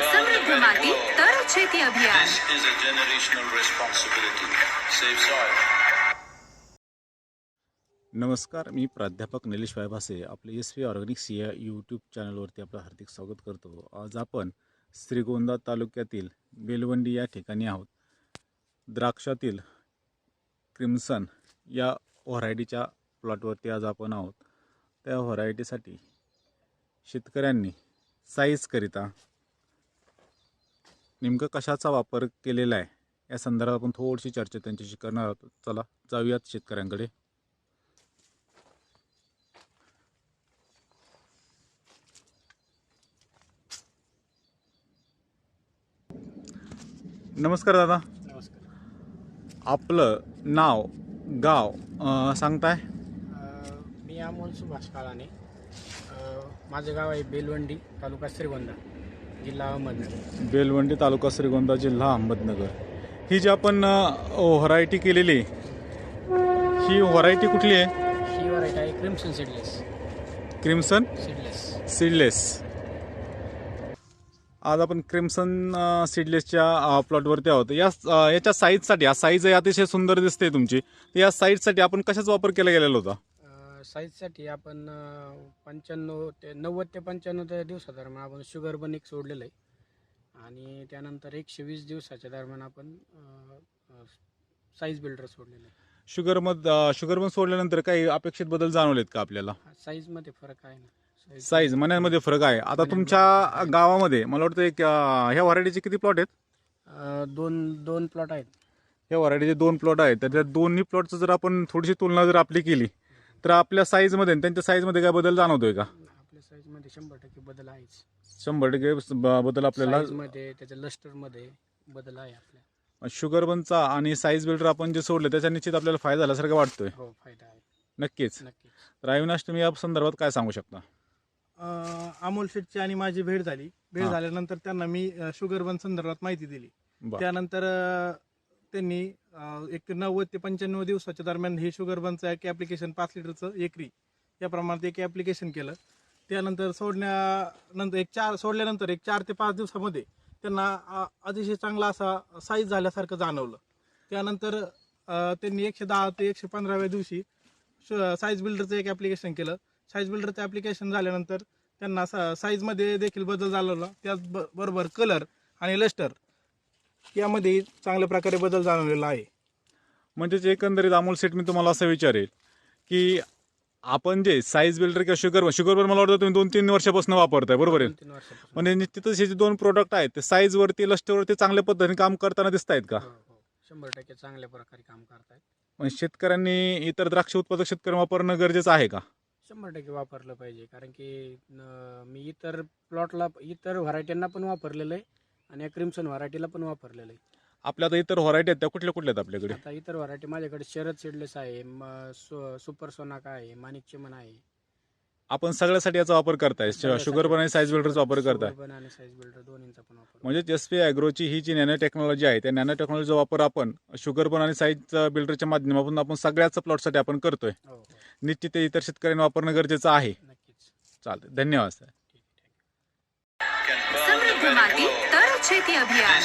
समृद्ध माती तर शेती अभियान. नमस्कार मी प्राध्यापक निलेश वायभासे. आपले एस व्ही ऑर्गॅनिक्स या यूट्यूब चॅनलवरती आपलं हार्दिक स्वागत करतो. आज आपण श्रीगोंदा तालुक्यातील बेलवंडी या ठिकाणी आहोत. द्राक्षातील क्रिम्सन या व्हरायटीच्या प्लॉटवरती आज आपण आहोत. त्या व्हरायटीसाठी शेतकऱ्यांनी साईजकरिता नेमकं कशाचा वापर केलेला आहे? या संदर्भात आपण थोडीशी चर्चा त्यांच्याशी करणार आहोत. चला जाऊयात शेतकऱ्यांकडे. नमस्कार दादा. नमस्कार. आपलं नाव गाव अं, सांगताय? मी अमोल सुभाष काळाने अ, माझं गाव आहे बेलवंडी तालुका श्रीगोंदा. जिल्हा अहमदनगर. बेलवंडी तालुका श्रीगोंदा जिल्हा अहमदनगर. ही जी आपण व्हरायटी केलेली ही व्हरायटी कुठली आहे? ही व्हरायटी आहे crimson seedless. Crimson? Seedless. Seedless. आज आपण क्रिम्सन सीडलेसच्या प्लॉटवरती आहोत. या याच्या साईजसाठी हा साईज अतिशय सुंदर दिसते तुमची. या साईजसाठी आपण कशाचा वापर केला गेलेला होता? साईजसाठी आपण पंच्याण्णव ते नव्वद ते पंच्याण्णव त्या दिवसादरम्यान आपण शुगर बन एक सोडलेलं आहे. आणि त्यानंतर एकशे वीस दिवसाच्या दरम्यान आपण साईज बिल्डर सोडलेलं आहे. शुगर मध शुगर पण सोडल्यानंतर काही अपेक्षित बदल जाणवलेत का आपल्याला? साईजमध्ये फरक आहे ना. साईज- मन्यांमध्ये फरक आहे. आता तुमच्या गावामध्ये मला वाटतं एक अं, ह्या व्हरायटीचे किती प्लॉट आहेत? अ, दोन दोन प्लॉट आहेत. ह्या व्हरायटीचे दोन प्लॉट आहेत. तर त्या दोन्ही प्लॉटचं जर आपण थोडीशी तुलना जर आपली केली तर आपल्या साईजमध्ये आणि त्यांच्या साईजमध्ये काय बदल जाणवतोय का? आपल्या साईजमध्ये शंभर टक्के बदल आहेच. शंभर टक्के ब- बदल आपल्याला मध्ये त्याच्या लस्टरमध्ये बदल आहे आपल्या. शुगर बनचा आणि साईज बिल्डर आपण जे सोडले त्याच्या निश्चित आपल्याला फायदा झाल्यासारखं वाटतोय. हो फायदा आहे. नक्कीच. नक्कीच. तर अविनाश तुम्ही या संदर्भात काय सांगू शकता? अं, अमोल शेटची आणि माझी भेट झाली. भेट हा. झाल्यानंतर त्यांना मी शुगर बन संदर्भात माहिती दिली. बरं. त्यानंतर अं, त्यांनी एक नव्वद ते पंच्याण्णव दिवसाच्या दरम्यान हे शुगर बनचं एक ॲप्लिकेशन पाच लिटरचं एकरी या प्रमाणात एक ॲप्लिकेशन केलं. त्यानंतर सोडण्यानंतर एक चार सोडल्यानंतर एक चार ते पाच दिवसामध्ये त्यांना अतिशय चांगला असा साईज झाल्यासारखं जाणवलं. त्यानंतर त्यांनी एकशे दहा ते एकशे पंधराव्या दिवशी साईज बिल्डरचं एक ॲप्लिकेशन केलं. साईज बिल्डरचं ॲप्लिकेशन झाल्यानंतर त्यांना सा साईजमध्ये देखील बदल झालेला. त्याच ब बरोबर कलर आणि लस्टर यामध्ये चांगल्या प्रकारे बदल जाणवलेला आहे. म्हणजेच एकंदरीत अमोल सेट मी तुम्हाला असं विचारेल की आपण जे साईज बिल्डर किंवा शुगर शुगर मला वाटतं तुम्ही दोन तीन वर्षापासून वापरताय बरोबर आहे? म्हणजे निश्चितच हे जे दोन प्रोडक्ट आहेत ते साईज वरती लस्टरवरती चांगल्या पद्धतीने काम करताना दिसत आहेत का? हो, हो. शंभर टक्के चांगल्या प्रकारे काम करतायत. म्हणजे शेतकऱ्यांनी इतर द्राक्ष उत्पादक शेतकऱ्यांना वापरणं गरजेचं आहे का? शंभर टक्के वापरलं पाहिजे कारण की न- मी इतर प्लॉटला इतर व्हरायटींना पण वापरलेलं आहे. आणि या क्रिम्सन व्हरायटीला पण वापरलेलं आहे. आपल्या आता इतर व्हरायटी आहेत त्या कुठल्या कुठल्या आहेत आपल्याकडे? आता इतर व्हरायटी माझ्याकडे शरद सीडलेस आहे म- सु- सुपर सोनाका आहे माणिक चिमन आहे. आपण सगळ्यासाठी याचा वापर करताय शुगर पण आणि साईज बिल्डरचा वापर करताय. बन आणि साईज बिल्डर दोन्हींचा पण वापर म्हणजे एस पी ॲग्रोची ही जी नॅनो टेक्नॉलॉजी आहे त्या नॅनो टेक्नॉलॉजीचा वापर आपण शुगर पण आणि साईज बिल्डरच्या माध्यमातून आपण सगळ्याच प्लॉटसाठी आपण करतोय. हो हो. निश्चित ते इतर शेतकऱ्यांनी वापरणं गरजेचं आहे. नक्कीच. चालतं धन्यवाद सर जेथे माती तरच शेती अभियान.